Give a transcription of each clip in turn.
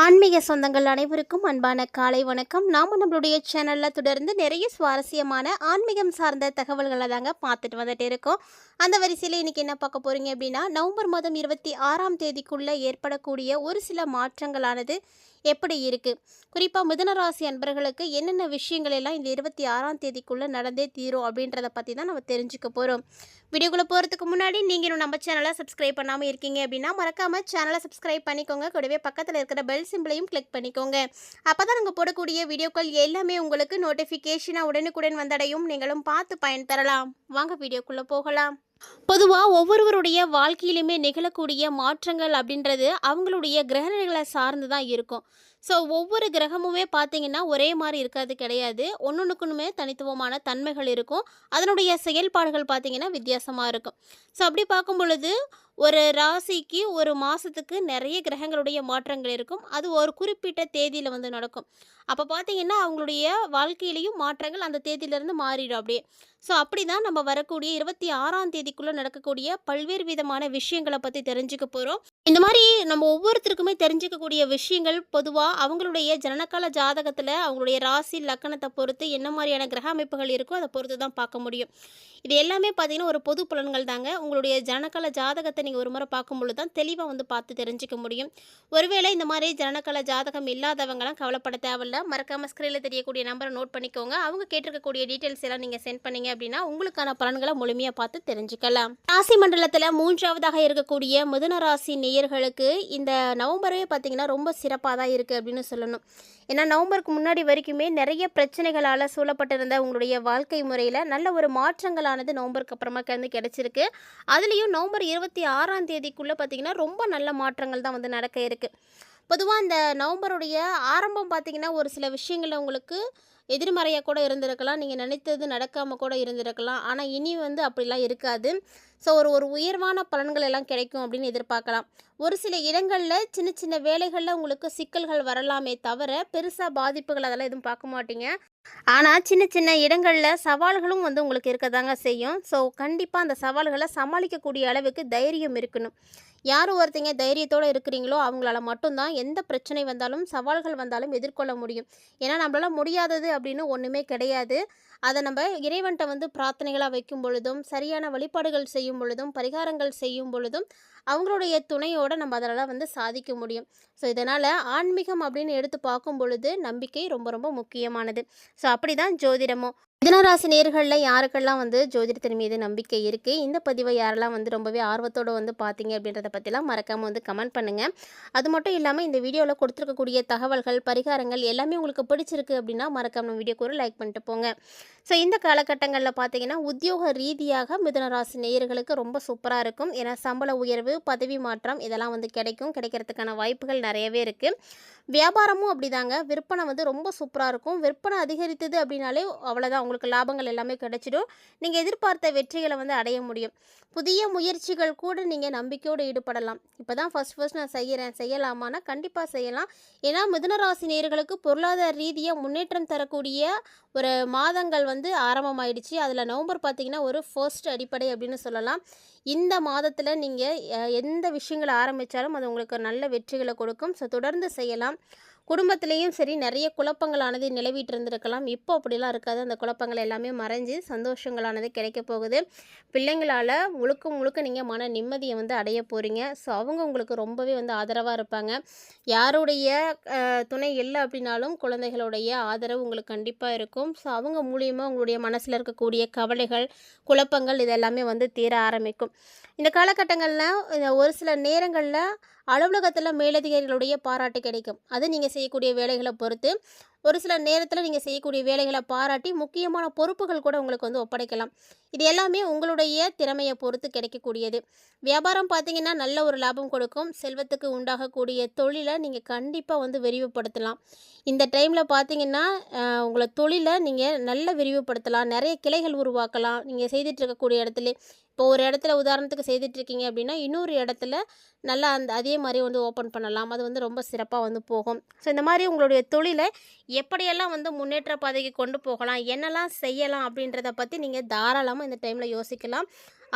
ஆன்மீக சொந்தங்கள் அனைவருக்கும் அன்பான காலை வணக்கம். நாம நம்மளுடைய சேனலில் தொடர்ந்து நிறைய சுவாரஸ்யமான ஆன்மீகம் சார்ந்த தகவல்களை தாங்க பார்த்துட்டு வந்துட்டு இருக்கோம். அந்த வரிசையில் இன்னைக்கு என்ன பார்க்க போகிறீங்க அப்படின்னா நவம்பர் மாதம் இருபத்தி ஆறாம் தேதிக்குள்ளே ஏற்படக்கூடிய ஒரு சில மாற்றங்களானது எப்படி இருக்குது குறிப்பாக மிதனராசி அன்பர்களுக்கு என்னென்ன விஷயங்கள் எல்லாம் இந்த இருபத்தி ஆறாம் தேதிக்குள்ளே நடந்தே தீரும் அப்படின்றத பற்றி தான் நம்ம தெரிஞ்சுக்க போகிறோம் வீடியோக்குள்ளே போகிறதுக்கு முன்னாடி நீங்கள் இன்னும் நம்ம சேனலை சப்ஸ்கிரைப் பண்ணாமல் இருக்கீங்க அப்படின்னா மறக்காமல் சேனலை சப்ஸ்கிரைப் பண்ணிக்கோங்க. கூடவே பக்கத்தில் இருக்கிற பெல் சிம்பிளையும் கிளிக் பண்ணிக்கோங்க. அப்போ தான் நாங்கள் போடக்கூடிய வீடியோக்கள் எல்லாமே உங்களுக்கு நோட்டிஃபிகேஷனாக உடனுக்குடன் வந்தடையும். நீங்களும் பார்த்து பயன்பெறலாம். வாங்க வீடியோக்குள்ளே போகலாம். பொதுவாக ஒவ்வொருவருடைய வாழ்க்கையிலுமே நிகழக்கூடிய மாற்றங்கள் அப்படின்றது அவங்களுடைய கிரகணங்களை சார்ந்து தான் இருக்கும். ஸோ ஒவ்வொரு கிரகமுமே பார்த்தீங்கன்னா ஒரே மாதிரி இருக்காது கிடையாது. ஒன்றுனுக்குனுமே தனித்துவமான தன்மைகள் இருக்கும். அதனுடைய செயல்பாடுகள் பார்த்திங்கன்னா வித்தியாசமாக இருக்கும். ஸோ அப்படி பார்க்கும் பொழுது ஒரு ராசிக்கு ஒரு மாதத்துக்கு நிறைய கிரகங்களுடைய மாற்றங்கள் இருக்கும். அது ஒரு குறிப்பிட்ட தேதியில் வந்து நடக்கும். அப்போ பார்த்தீங்கன்னா அவங்களுடைய வாழ்க்கையிலையும் மாற்றங்கள் அந்த தேதியிலேருந்து மாறிடும் அப்படியே. ஸோ அப்படி தான் நம்ம வரக்கூடிய இருபத்தி ஆறாம் தேதிக்குள்ளே நடக்கக்கூடிய பல்வேறு விதமான விஷயங்களை பற்றி தெரிஞ்சுக்க போகிறோம் இந்த மாதிரி நம்ம ஒவ்வொருத்தருக்குமே தெரிஞ்சுக்கக்கூடிய விஷயங்கள் பொதுவாக அவங்களுடைய ஜனனகால ஜாதகத்தில் அவங்களுடைய ராசி லக்கணத்தை பொறுத்து என்ன மாதிரியான கிரக அமைப்புகள் இருக்கோ அதை பொறுத்து தான் பார்க்க முடியும். இது எல்லாமே பார்த்திங்கன்னா ஒரு பொது பலன்கள் தாங்க. உங்களுடைய ஜனனகால ஜாதகத்தை நீங்கள் ஒரு முறை பார்க்கும்பொழுது தான் தெளிவாக வந்து பார்த்து தெரிஞ்சுக்க முடியும். ஒருவேளை இந்த மாதிரி ஜனக்கல ஜாதகம் இல்லாதவங்களாம் கவலைப்பட தேவையில்ல. மறக்காம ஸ்க்ரீனில் தெரியக்கூடிய நம்பரை நோட் பண்ணிக்கோங்க. அவங்க கேட்டிருக்கக்கூடிய டீட்டெயில்ஸ் எல்லாம் நீங்கள் சென்ட் பண்ணீங்க அப்படின்னா உங்களுக்கான பலன்களை முழுமையாக பார்த்து தெரிஞ்சுக்கலாம். ராசி மண்டலத்தில் மூன்றாவதாக இருக்கக்கூடிய மிதுன ராசி நேயர்களுக்கு இந்த நவம்பரே பார்த்தீங்கன்னா ரொம்ப சிறப்பாக தான் இருக்குது அப்படின்னு சொல்லணும். ஏன்னா நவம்பருக்கு முன்னாடி வரைக்குமே நிறைய பிரச்சனைகளால் சூழப்பட்டிருந்த உங்களுடைய வாழ்க்கை முறையில் நல்ல ஒரு மாற்றங்களானது நவம்பருக்கு அப்புறமா கிடந்து கிடச்சிருக்கு. அதுலேயும் நவம்பர் இருபத்தி ஆறாம் தேதிக்குள்ளே பார்த்தீங்கன்னா ரொம்ப நல்ல மாற்றங்கள் தான் வந்து நடக்க இருக்குது பொதுவாக இந்த நவம்பருடைய ஆரம்பம் பார்த்தீங்கன்னா ஒரு சில விஷயங்களில் உங்களுக்கு எதிர்மறையாக கூட இருந்திருக்கலாம். நீங்கள் நினைத்தது நடக்காமல் கூட இருந்திருக்கலாம். ஆனால் இனி வந்து அப்படிலாம் இருக்காது. ஸோ ஒரு ஒரு உயர்வான பலன்கள் எல்லாம் கிடைக்கும் அப்படின்னு எதிர்பார்க்கலாம். ஒரு சில இடங்களில் சின்ன சின்ன வேலைகளில் உங்களுக்கு சிக்கல்கள் வரலாமே தவிர பெருசாக பாதிப்புகள் அதெல்லாம் எதுவும் பார்க்க மாட்டீங்க. ஆனால் சின்ன சின்ன இடங்களில் சவால்களும் வந்து உங்களுக்கு இருக்க தாங்க செய்யும். ஸோ கண்டிப்பாக அந்த சவால்களை சமாளிக்கக்கூடிய அளவுக்கு தைரியம் இருக்கணும். யார் ஒருத்தங்க தைரியத்தோடு இருக்கிறீங்களோ அவங்களால மட்டும்தான் எந்த பிரச்சனை வந்தாலும் சவால்கள் வந்தாலும் எதிர்கொள்ள முடியும். ஏன்னா நம்மளால் முடியாதது அப்படின்னு ஒன்றுமே கிடையாது. அதை நம்ம இறைவன்கிட்ட வந்து பிரார்த்தனைகளாக வைக்கும் பொழுதும் சரியான வழிபாடுகள் செய்யும் பொழுதும் பரிகாரங்கள் செய்யும் பொழுதும் அவங்களுடைய துணையோடு நம்ம அதெல்லாம் வந்து சாதிக்க முடியும். ஸோ இதனால் ஆன்மீகம் அப்படின்னு எடுத்து பார்க்கும் பொழுது நம்பிக்கை ரொம்ப ரொம்ப முக்கியமானது. ஸோ அப்படி தான் ஜோதிடமும். மிதனராசி நேர்களில் யாருக்கெல்லாம் வந்து ஜோதிடத்தின் மீது நம்பிக்கை இருக்குது இந்த பதிவை யாரெல்லாம் வந்து ரொம்பவே ஆர்வத்தோடு வந்து பார்த்தீங்க அப்படின்றத பற்றிலாம் மறக்காமல் வந்து கமெண்ட் பண்ணுங்கள் அது மட்டும் இல்லாமல் இந்த வீடியோவில் கொடுத்துருக்கக்கூடிய தகவல்கள் பரிகாரங்கள் எல்லாமே உங்களுக்கு பிடிச்சிருக்கு அப்படின்னா மறக்காம நம்ம வீடியோக்கு ஒரு லைக் பண்ணிட்டு போங்க. ஸோ இந்த காலகட்டங்களில் பார்த்தீங்கன்னா உத்தியோக ரீதியாக மிதனராசி நேயர்களுக்கு ரொம்ப சூப்பராக இருக்கும். ஏன்னா சம்பள உயர்வு பதவி மாற்றம் இதெல்லாம் வந்து கிடைக்கும். கிடைக்கிறதுக்கான வாய்ப்புகள் நிறையவே இருக்குது வியாபாரமும் அப்படிதாங்க. விற்பனை வந்து ரொம்ப சூப்பராக இருக்கும். விற்பனை அதிகரித்தது அப்படின்னாலே அவ்வளோதான் உங்களுக்கு லாபங்கள் எல்லாமே கிடைச்சிடும். நீங்கள் எதிர்பார்த்த வெற்றிகளை வந்து அடைய முடியும். புதிய முயற்சிகள் கூட நீங்கள் நம்பிக்கையோடு ஈடுபடலாம். இப்போ தான் ஃபஸ்ட் ஃபஸ்ட் நான் செய்கிறேன் செய்யலாமான்னா கண்டிப்பாக செய்யலாம். ஏன்னா மிதுனராசி நேர்களுக்கு பொருளாதார ரீதியாக முன்னேற்றம் தரக்கூடிய ஒரு மாதங்கள் வந்து ஆரம்பமாயிடுச்சு. அதில் நவம்பர் பார்த்திங்கன்னா ஒரு ஃபர்ஸ்ட் அடிப்படை அப்படின்னு சொல்லலாம். இந்த மாதத்தில் நீங்கள் எந்த விஷயங்களை ஆரம்பித்தாலும் அது உங்களுக்கு நல்ல வெற்றிகளை கொடுக்கும். ஸோ தொடர்ந்து செய்யலாம். குடும்பத்திலையும் சரி நிறைய குழப்பங்களானது நிலவிட்டு இருந்திருக்கலாம் இப்போ அப்படிலாம் இருக்காது. அந்த குழப்பங்கள் எல்லாமே மறைஞ்சு சந்தோஷங்களானது கிடைக்க போகுது. பிள்ளைங்களால் முழுக்க முழுக்க நீங்கள் மன நிம்மதியை வந்து அடைய போகிறீங்க ஸோ அவங்க உங்களுக்கு ரொம்பவே வந்து ஆதரவாக இருப்பாங்க. யாருடைய துணை இல்லை அப்படின்னாலும் குழந்தைகளுடைய ஆதரவு உங்களுக்கு கண்டிப்பாக இருக்கும். ஸோ அவங்க மூலியமாக உங்களுடைய மனசில் இருக்கக்கூடிய கவலைகள் குழப்பங்கள் இதெல்லாமே வந்து தீர ஆரம்பிக்கும். இந்த காலகட்டங்களில் ஒரு சில நேரங்களில் அலுவலகத்தில் மேலதிகாரிகளுடைய பாராட்டு கிடைக்கும். அது நீங்கள் செய்யக்கூடிய வேலைகளை பொறுத்து ஒரு சில நேரத்தில் நீங்கள் செய்யக்கூடிய வேலைகளை பாராட்டி முக்கியமான பொறுப்புகள் கூட உங்களுக்கு வந்து ஒப்படைக்கலாம். இது எல்லாமே உங்களுடைய திறமையை பொறுத்து கிடைக்கக்கூடியது. வியாபாரம் பார்த்தீங்கன்னா நல்ல ஒரு லாபம் கொடுக்கும். செல்வத்துக்கு உண்டாகக்கூடிய தொழிலை நீங்கள் கண்டிப்பாக வந்து விரிவுபடுத்தலாம். இந்த டைமில் பார்த்தீங்கன்னா உங்களை தொழிலை நீங்கள் நல்ல விரிவுபடுத்தலாம். நிறைய கிளைகள் உருவாக்கலாம். நீங்கள் செய்துட்டு இருக்கக்கூடிய இடத்துல இப்போ ஒரு இடத்துல உதாரணத்துக்கு செய்துட்ருக்கீங்க அப்படின்னா இன்னொரு இடத்துல நல்லா அந்த அதே மாதிரி வந்து ஓப்பன் பண்ணலாம். அது வந்து ரொம்ப சிறப்பாக வந்து போகும். ஸோ இந்த மாதிரி உங்களுடைய தொழிலை எப்படியெல்லாம் வந்து முன்னேற்ற பாதைக்கு கொண்டு போகலாம் என்னெல்லாம் செய்யலாம் அப்படின்றத பற்றி நீங்கள் தாராளமாக இந்த டைமில் யோசிக்கலாம்.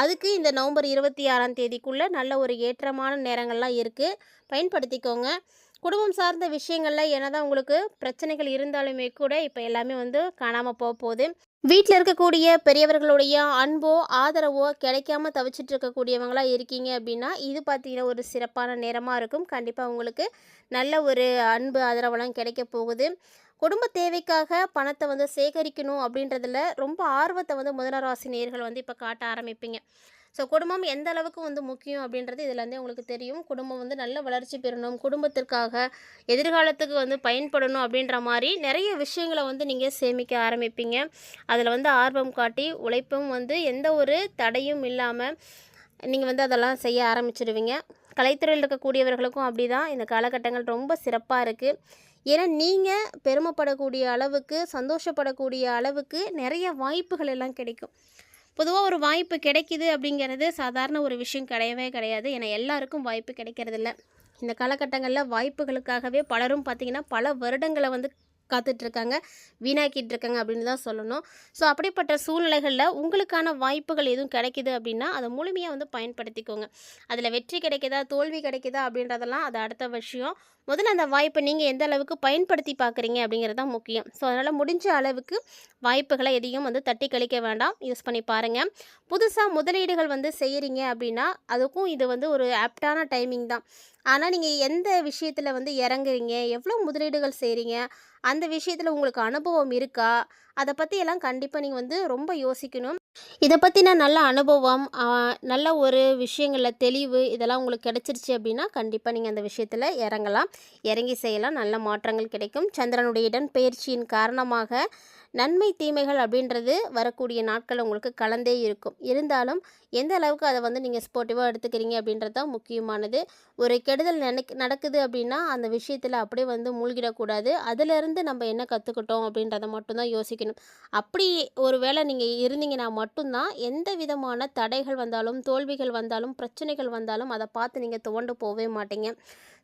அதுக்கு இந்த நவம்பர் இருபத்தி ஆறாம் தேதிக்குள்ளே நல்ல ஒரு ஏற்றமான நேரங்கள்லாம் இருக்குது பயன்படுத்திக்கோங்க. குடும்பம் சார்ந்த விஷயங்கள்ல என்னதான் உங்களுக்கு பிரச்சனைகள் இருந்தாலுமே கூட இப்போ எல்லாமே வந்து காணாமல் போக போகுது. வீட்டில் இருக்கக்கூடிய பெரியவர்களுடைய அன்போ ஆதரவோ கிடைக்காம தவிச்சிட்டு இருக்கக்கூடியவங்களா இருக்கீங்க அப்படின்னா இது பார்த்தீங்கன்னா ஒரு சிறப்பான நேரமாக இருக்கும். கண்டிப்பாக உங்களுக்கு நல்ல ஒரு அன்பு ஆதரவெல்லாம் கிடைக்க போகுது. குடும்ப தேவைக்காக பணத்தை வந்து சேகரிக்கணும் அப்படின்றதுல ரொம்ப ஆர்வத்தை வந்து முதலராசி நேர்கள் வந்து இப்போ காட்ட ஆரம்பிப்பீங்க. ஸோ குடும்பம் எந்த அளவுக்கு வந்து முக்கியம் அப்படின்றது இதுலேருந்தே உங்களுக்கு தெரியும். குடும்பம் வந்து நல்ல வளர்ச்சி பெறணும். குடும்பத்திற்காக எதிர்காலத்துக்கு வந்து பயன்படணும் அப்படின்ற மாதிரி நிறைய விஷயங்களை வந்து நீங்கள் சேமிக்க ஆரம்பிப்பீங்க. அதில் வந்து ஆர்வம் காட்டி உழைப்பும் வந்து எந்த ஒரு தடையும் இல்லாமல் நீங்கள் வந்து அதெல்லாம் செய்ய ஆரம்பிச்சிடுவீங்க கலைத்துறையில் இருக்கக்கூடியவர்களுக்கும் அப்படி தான் இந்த காலகட்டங்கள் ரொம்ப சிறப்பாக இருக்குது ஏன்னா நீங்கள் பெருமைப்படக்கூடிய அளவுக்கு சந்தோஷப்படக்கூடிய அளவுக்கு நிறைய வாய்ப்புகள் எல்லாம் கிடைக்கும். பொதுவாக ஒரு வாய்ப்பு கிடைக்குது அப்படிங்கிறது சாதாரண ஒரு விஷயம் கிடையவே கிடையாது. ஏன்னா எல்லாருக்கும் வாய்ப்பு கிடைக்கிறதில்ல. இந்த காலகட்டங்களில் வாய்ப்புகளுக்காகவே பலரும் பார்த்திங்கன்னா பல வருடங்களை வந்து காத்துட்ருக்காங்க வீணாக்கிட்டு இருக்காங்க அப்படின்னு தான் சொல்லணும். ஸோ அப்படிப்பட்ட சூழ்நிலைகளில் உங்களுக்கான வாய்ப்புகள் எதுவும் கிடைக்குது அப்படின்னா அதை முழுமையாக வந்து பயன்படுத்திக்கோங்க. அதில் வெற்றி கிடைக்குதா தோல்வி கிடைக்குதா அப்படின்றதெல்லாம் அது அடுத்த விஷயம். முதல்ல அந்த வாய்ப்பை நீங்கள் எந்த அளவுக்கு பயன்படுத்தி பார்க்குறீங்க அப்படிங்கிறது தான் முக்கியம். ஸோ அதனால் முடிஞ்ச அளவுக்கு வாய்ப்புகளை எதையும் வந்து தட்டி கழிக்க வேண்டாம். யூஸ் பண்ணி பாருங்கள் புதுசாக முதலீடுகள் வந்து செய்கிறீங்க அப்படின்னா அதுக்கும் இது வந்து ஒரு ஆப்டான டைமிங் தான். ஆனால் நீங்கள் எந்த விஷயத்தில் வந்து இறங்குறீங்க? எவ்வளோ முதலீடுகள் செய்கிறீங்க அந்த விஷயத்தில் உங்களுக்கு அனுபவம் இருக்கா? அதை பற்றி எல்லாம் கண்டிப்பாக நீங்கள் வந்து ரொம்ப யோசிக்கணும். இதை பற்றின நல்ல அனுபவம் நல்ல ஒரு விஷயங்களில் தெளிவு இதெல்லாம் உங்களுக்கு கிடச்சிருச்சு அப்படின்னா கண்டிப்பாக நீங்கள் அந்த விஷயத்தில் இறங்கலாம். இறங்கி செய்யலாம். நல்ல மாற்றங்கள் கிடைக்கும். சந்திரனுடைய இடம் பயிற்சியின் காரணமாக நன்மை தீமைகள் அப்படின்றது வரக்கூடிய நாட்கள் உங்களுக்கு கலந்தே இருக்கும். இருந்தாலும் எந்த அளவுக்கு அதை வந்து நீங்கள் ஸ்போர்ட்டிவாக எடுத்துக்கிறீங்க அப்படின்றது தான் முக்கியமானது. ஒரு கெடுதல் நினைக் நடக்குது அப்படின்னா அந்த விஷயத்தில் அப்படியே வந்து மூழ்கிடக்கூடாது. அதிலிருந்து நம்ம என்ன கற்றுக்கிட்டோம் அப்படின்றத மட்டும்தான் யோசிக்கணும். அப்படி ஒரு வேளை நீங்கள் இருந்தீங்கன்னா மட்டும்தான் எந்த விதமான தடைகள் வந்தாலும் தோல்விகள் வந்தாலும் பிரச்சனைகள் வந்தாலும் அதை பார்த்து நீங்கள் துவண்டு போகவே மாட்டீங்க.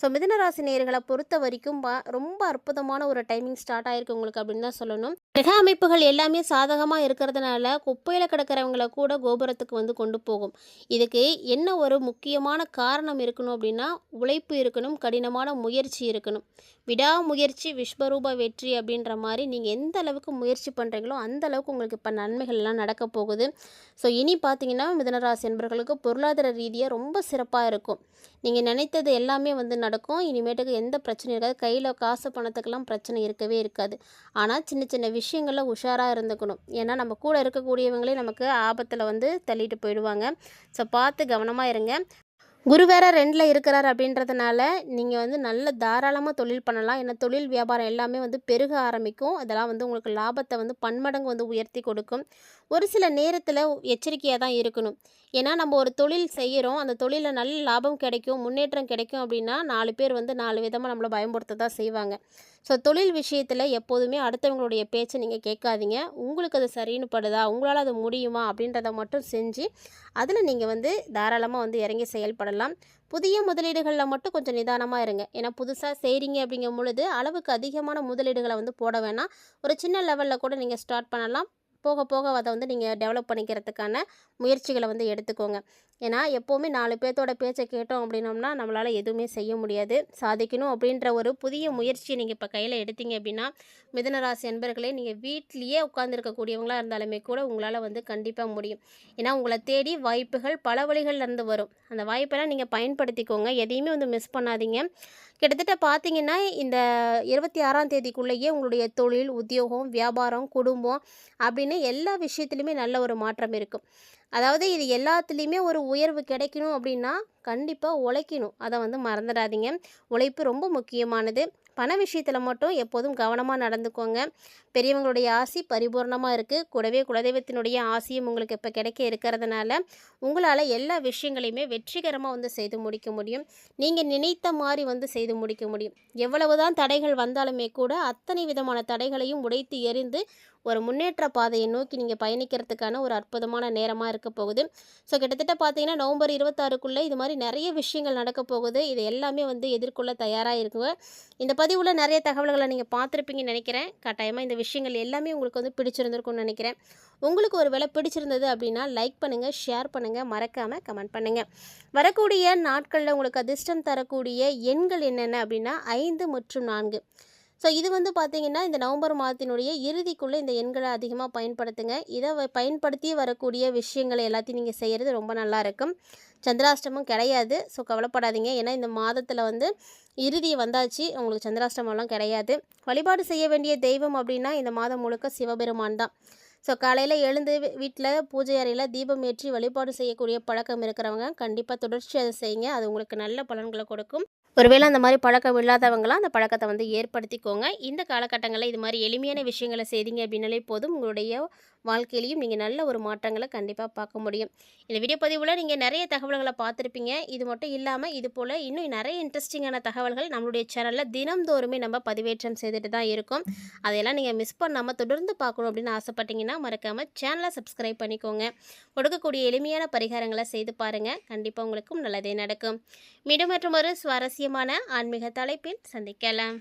ஸோ மிதனராசி நேர்களை பொறுத்த வரைக்கும் ரொம்ப அற்புதமான ஒரு டைமிங் ஸ்டார்ட் ஆயிருக்கு உங்களுக்கு அப்படின்னு தான் சொல்லணும். கிரக அமைப்புகள் எல்லாமே சாதகமாக இருக்கிறதுனால குப்பையில் கிடக்கிறவங்கள கூட கோபுரத்துக்கு வந்து கொண்டு போகும். இதுக்கு என்ன ஒரு முக்கியமான காரணம் இருக்கணும் அப்படின்னா உழைப்பு இருக்கணும் கடினமான முயற்சி இருக்கணும். விடாமுயற்சி விஸ்வரூப வெற்றி அப்படின்ற மாதிரி நீங்கள் எந்த அளவுக்கு முயற்சி பண்ணுறீங்களோ அந்த அளவுக்கு உங்களுக்கு இப்போ நன்மைகள்லாம் நடக்க போகுது. ஸோ இனி பார்த்தீங்கன்னா மிதனராசி என்பவர்களுக்கு பொருளாதார ரீதியாக ரொம்ப சிறப்பாக இருக்கும். நீங்கள் நினைத்தது எல்லாமே வந்து நடக்கும். இனிமேட்டுக்கு எந்த பிரச்சனையும் இருக்காது. கையில் காசு பணத்துக்கெல்லாம் பிரச்சனை இருக்கவே இருக்காது. ஆனால் சின்ன சின்ன விஷயங்களில் உஷாராக இருந்துக்கணும். ஏன்னா நம்ம கூட இருக்கக்கூடியவங்களே நமக்கு ஆபத்தில் வந்து தள்ளிட்டு போயிடுவாங்க. ஸோ பார்த்து கவனமாக இருங்க. குரு வேற ரெண்டில் இருக்கிறார் அப்படின்றதுனால நீங்கள் வந்து நல்ல தாராளமாக தொழில் பண்ணலாம். ஏன்னா தொழில் வியாபாரம் எல்லாமே வந்து பெருக ஆரம்பிக்கும். அதெல்லாம் வந்து உங்களுக்கு லாபத்தை வந்து பன்மடங்கு வந்து உயர்த்தி கொடுக்கும். ஒரு சில நேரத்தில் எச்சரிக்கையாக தான் இருக்கணும். ஏன்னா நம்ம ஒரு தொழில் செய்கிறோம் அந்த தொழிலில் நல்ல லாபம் கிடைக்கும் முன்னேற்றம் கிடைக்கும் அப்படின்னா நாலு பேர் வந்து நாலு விதமாக நம்மளை பயன்படுத்த தான் செய்வாங்க. ஸோ தொழில் விஷயத்தில் எப்போதுமே அடுத்தவங்களுடைய பேச்சை நீங்கள் கேட்காதீங்க. உங்களுக்கு அது சரின்னு படுதா? உங்களால் அது முடியுமா? அப்படின்றத மட்டும் செஞ்சு அதில் நீங்கள் வந்து தாராளமாக வந்து இறங்கி செயல்படலாம். புதிய முதலீடுகளில் மட்டும் கொஞ்சம் நிதானமாக இருங்க. ஏன்னா புதுசாக செய்கிறீங்க அப்படிங்கும் பொழுது அளவுக்கு அதிகமான முதலீடுகளை வந்து போட வேணாம். ஒரு சின்ன லெவலில் கூட நீங்கள் ஸ்டார்ட் பண்ணலாம். போக போக அதை வந்து நீங்கள் டெவலப் பண்ணிக்கிறதுக்கான முயற்சிகளை வந்து எடுத்துக்கோங்க. ஏன்னா எப்போவுமே நாலு பேர்த்தோட பேச்சை கேட்டோம் அப்படின்னோம்னா நம்மளால் எதுவுமே செய்ய முடியாது. சாதிக்கணும் அப்படின்ற ஒரு புதிய முயற்சியை நீங்கள் இப்போ கையில் எடுத்தீங்க அப்படின்னா மிதனராசி அன்பர்களே நீங்கள் வீட்லேயே உட்காந்துருக்கக்கூடியவங்களா இருந்தாலுமே கூட உங்களால் வந்து கண்டிப்பாக முடியும். ஏன்னா உங்களை தேடி வாய்ப்புகள் பல வழிகள்லேருந்து வரும். அந்த வாய்ப்பெல்லாம் நீங்கள் பயன்படுத்திக்கோங்க. எதையுமே வந்து மிஸ் பண்ணாதீங்க. கிட்டத்தட்ட பார்த்தீங்கன்னா இந்த இருபத்தி ஆறாம் தேதிக்குள்ளேயே உங்களுடைய தொழில் உத்தியோகம் வியாபாரம் குடும்பம் அப்படின்னு எல்லா விஷயத்துலையுமே நல்ல ஒரு மாற்றம் இருக்கும். அதாவது இது எல்லாத்துலேயுமே ஒரு உயர்வு கிடைக்கணும் அப்படின்னா கண்டிப்பாக உழைக்கணும். அதை வந்து மறந்துடாதீங்க. உழைப்பு ரொம்ப முக்கியமானது. பண விஷயத்தில் மட்டும் எப்போதும் கவனமாக நடந்துக்கோங்க. பெரியவங்களுடைய ஆசி பரிபூர்ணமாக இருக்குது கூடவே குலதெய்வத்தினுடைய ஆசியும் உங்களுக்கு இப்போ கிடைக்க இருக்கிறதுனால உங்களால் எல்லா விஷயங்களையுமே வெற்றிகரமாக வந்து செய்து முடிக்க முடியும். நீங்கள் நினைத்த மாதிரி வந்து செய்து முடிக்க முடியும். எவ்வளவுதான் தடைகள் வந்தாலுமே கூட அத்தனை விதமான தடைகளையும் உடைத்து எரிந்து ஒரு முன்னேற்ற பாதையை நோக்கி நீங்கள் பயணிக்கிறதுக்கான ஒரு அற்புதமான நேரமாக இருக்க போகுது. ஸோ கிட்டத்தட்ட பார்த்தீங்கன்னா நவம்பர் இருபத்தாறுக்குள்ளே இது மாதிரி நிறைய விஷயங்கள் நடக்க போகுது. இது எல்லாமே வந்து எதிர்கொள்ள தயாராக இருக்குங்க. இந்த பதிவில் நிறைய தகவல்களை நீங்கள் பார்த்துருப்பீங்கன்னு நினைக்கிறேன். கட்டாயமாக இந்த விஷயங்கள் எல்லாமே உங்களுக்கு வந்து பிடிச்சிருந்திருக்கும்னு நினைக்கிறேன். உங்களுக்கு ஒரு வேலை பிடிச்சிருந்தது அப்படின்னா லைக் பண்ணுங்கள் ஷேர் பண்ணுங்கள் மறக்காமல் கமெண்ட் பண்ணுங்கள் வரக்கூடிய நாட்களில் உங்களுக்கு அதிர்ஷ்டம் தரக்கூடிய எண்கள் என்னென்ன அப்படின்னா ஐந்து மற்றும் நான்கு. ஸோ இது வந்து பார்த்திங்கன்னா இந்த நவம்பர் மாதத்தினுடைய இறுதிக்குள்ளே இந்த எண்களை அதிகமாக பயன்படுத்துங்க. இதை பயன்படுத்தி வரக்கூடிய விஷயங்களை எல்லாத்தையும் நீங்கள் செய்கிறது ரொம்ப நல்லா இருக்கும். சந்திராஷ்டமம் கிடையாது. ஸோ கவலைப்படாதீங்க. ஏன்னா இந்த மாதத்தில் வந்து இறுதி வந்தாச்சு. உங்களுக்கு சந்திராஷ்டமெல்லாம் கிடையாது. வழிபாடு செய்ய வேண்டிய தெய்வம் அப்படின்னா இந்த மாதம் முழுக்க சிவபெருமான் தான். ஸோ காலையில் எழுந்து வீட்டில் பூஜை அறையில் தீபம் ஏற்றி வழிபாடு செய்யக்கூடிய பழக்கம் இருக்கிறவங்க கண்டிப்பாக தொடர்ச்சி அதை செய்யுங்க. அது உங்களுக்கு நல்ல பலன்களை கொடுக்கும். ஒருவேளை அந்த மாதிரி பழக்கம் இல்லாதவங்களாம் அந்த பழக்கத்தை வந்து ஏற்படுத்திக்கோங்க. இந்த காலகட்டங்களில் இது மாதிரி எளிமையான விஷயங்களை செய்தீங்க அப்படின்னாலே போதும். உங்களுடைய வாழ்க்கையிலையும் நீங்கள் நல்ல ஒரு மாற்றங்களை கண்டிப்பாக பார்க்க முடியும். இந்த வீடியோ பதிவில் நீங்கள் நிறைய தகவல்களை பார்த்துருப்பீங்க. இது மட்டும் இல்லாமல் இது போல் இன்னும் நிறைய இன்ட்ரெஸ்டிங்கான தகவல்கள் நம்மளுடைய சேனலில் தினம்தோறுமே நம்ம பதிவேற்றம் செய்துட்டு தான் இருக்கோம். அதையெல்லாம் நீங்கள் மிஸ் பண்ணாமல் தொடர்ந்து பார்க்கணும் அப்படின்னு ஆசைப்பட்டீங்கன்னா மறக்காமல் சேனலை சப்ஸ்கிரைப் பண்ணிக்கோங்க. கொடுக்கக்கூடிய எளிமையான பரிகாரங்களை செய்து பாருங்கள் கண்டிப்பாக உங்களுக்கும் நல்லதே நடக்கும். மீண்டும் மற்றும் ஒரு சுவாரஸ்யமான ஆன்மீக தலைப்பில் சந்திக்கலாம்.